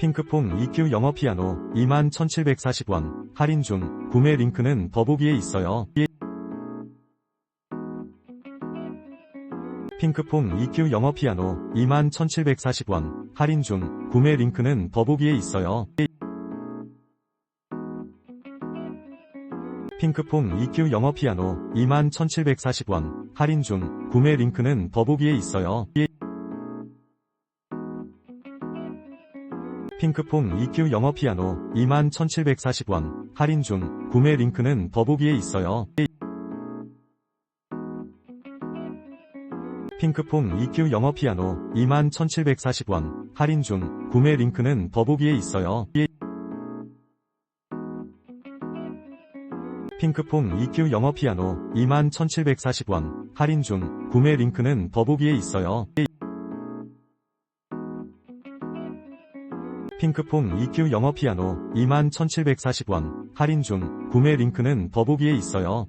핑크퐁 EQ 영어 피아노 21,740원 할인 중 구매 링크는 더보기에 있어요. 핑크퐁 EQ 영어 피아노 21,740원 할인 중 구매 링크는 더보기에 있어요. 핑크퐁 EQ 영어 피아노 21,740원 할인 중 구매 링크는 더보기에 있어요. 핑크퐁 EQ 영어 피아노 21,740원 할인 중 구매 링크는 더보기에 있어요. 핑크퐁 EQ 영어 피아노 21,740원 할인 중 구매 링크는 더보기에 있어요. 핑크퐁 EQ 영어 피아노 21,740원 할인 중 구매 링크는 더보기에 있어요. 핑크퐁 EQ 영어 피아노 21,740원 할인 중 구매 링크는 더보기에 있어요.